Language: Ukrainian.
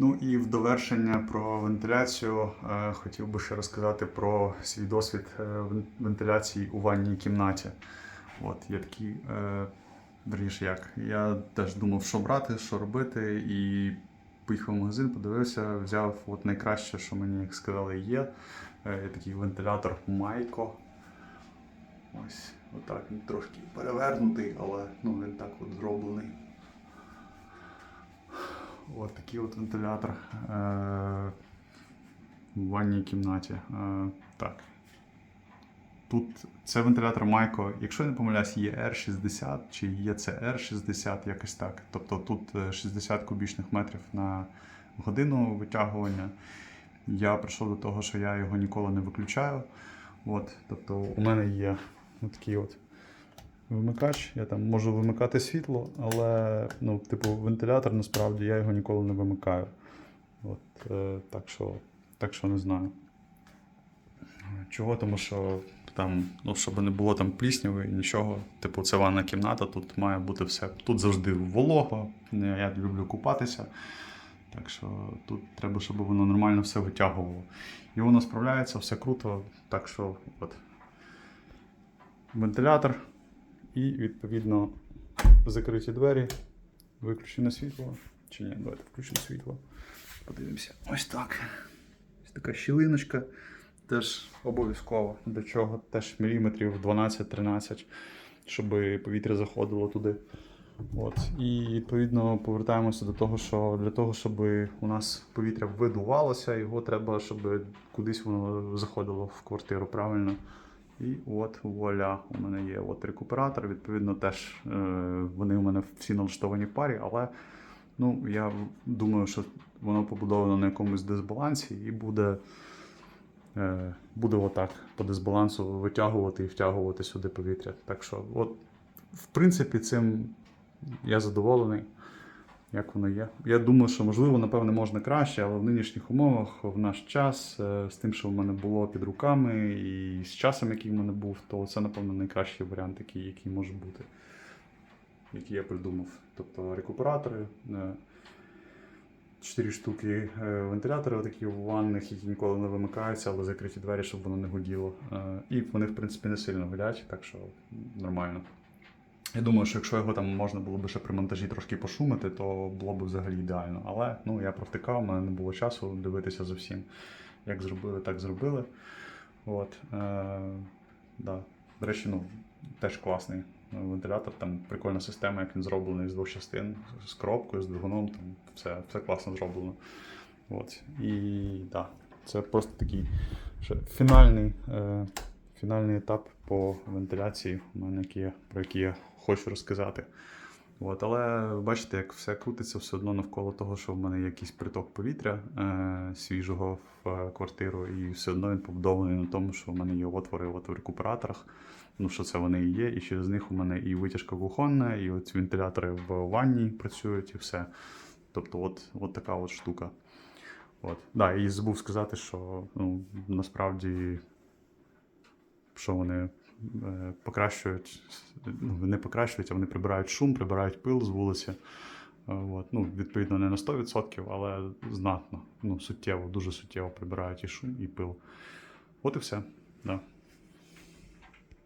Ну і в довершення про вентиляцію е, хотів би ще розказати про свій досвід е, вентиляції у ванній кімнаті. От, є такі, е, верніше як, я теж думав, що брати, що робити, і поїхав в магазин, подивився, взяв от найкраще, що мені сказали, є. Є такий вентилятор Майко. Ось, отак він трошки перевернутий, але ну, він так от зроблений. От такий от вентилятор е- в ванній кімнаті. Е- так. Тут це вентилятор Майко, якщо я не помиляюсь, є R60 чи є CR60, якось так. Тобто тут е, 60 кубічних метрів на годину витягування. Я прийшов до того, що я його ніколи не виключаю. От, тобто у мене є такий от вимикач. Я там можу вимикати світло, але ну, типу, вентилятор насправді я його ніколи не вимикаю. От, е, так, що, так що не знаю. Чого? Тому що там, ну, щоб не було там плісняви і нічого. Типу, це ванна кімната, тут має бути все. Тут завжди волого. Я люблю купатися. Так що тут треба, щоб воно нормально все витягувало. І воно справляється, все круто. Так що от. Вентилятор і, відповідно, закриті двері, виключене світло. Чи ні, давайте включимо світло. Подивимося. Ось так. Ось така щілиночка. Теж обов'язково. До чого? Теж міліметрів 12-13, щоб повітря заходило туди. От. І відповідно повертаємося до того, що для того, щоб у нас повітря видувалося, його треба, щоб кудись воно заходило в квартиру правильно. І от вуаля, у мене є от рекуператор. Відповідно, теж е, вони у мене всі налаштовані в парі, але ну, я думаю, що воно побудовано на якомусь дисбалансі і буде, е, буде отак по дисбалансу витягувати і втягувати сюди повітря. Так що, от, в принципі, цим я задоволений, як воно є. Я думаю, що можливо, напевне, можна краще, але в нинішніх умовах, в наш час, е, з тим, що в мене було під руками, і з часом, який в мене був, то це, напевно, найкращий варіант, який, який може бути, який я придумав. Тобто рекуператори, е, чотири штуки е, вентиляторів такі ванних, які ніколи не вимикаються, але закриті двері, щоб воно не гуділо. Е, І вони, в принципі, не сильно гудять, так що нормально. Я думаю, що якщо його там можна було б ще при монтажі трошки пошумити, то було б взагалі ідеально. Але ну, я провтикав, у мене не було часу дивитися за всім. Як зробили, так зробили. От, е, да. До речі, ну, теж класний вентилятор, там прикольна система, як він зроблений з двох частин, з коробкою, з двигуном, там все, все класно зроблено. От. І да, це просто такий ще фінальний, е, фінальний етап по вентиляції, у мене, який про який я хочу розказати. От, але бачите, як все крутиться все одно навколо того, що в мене є якийсь приток повітря е, свіжого в квартиру, і все одно він побудований на тому, що в мене є отвори от в рекуператорах. Ну, що це вони і є, і через них у мене і витяжка кухонна, і от вентилятори в ванні працюють, і все. Тобто, от, от така от штука. От. Да, і забув сказати, що ну, насправді що вони е, покращують, ну, не покращують, а вони прибирають шум, прибирають пил з вулиці. Е, От. Ну, відповідно, не на 100%, але знатно, ну, суттєво, дуже суттєво прибирають і шум, і пил. От і все. Да.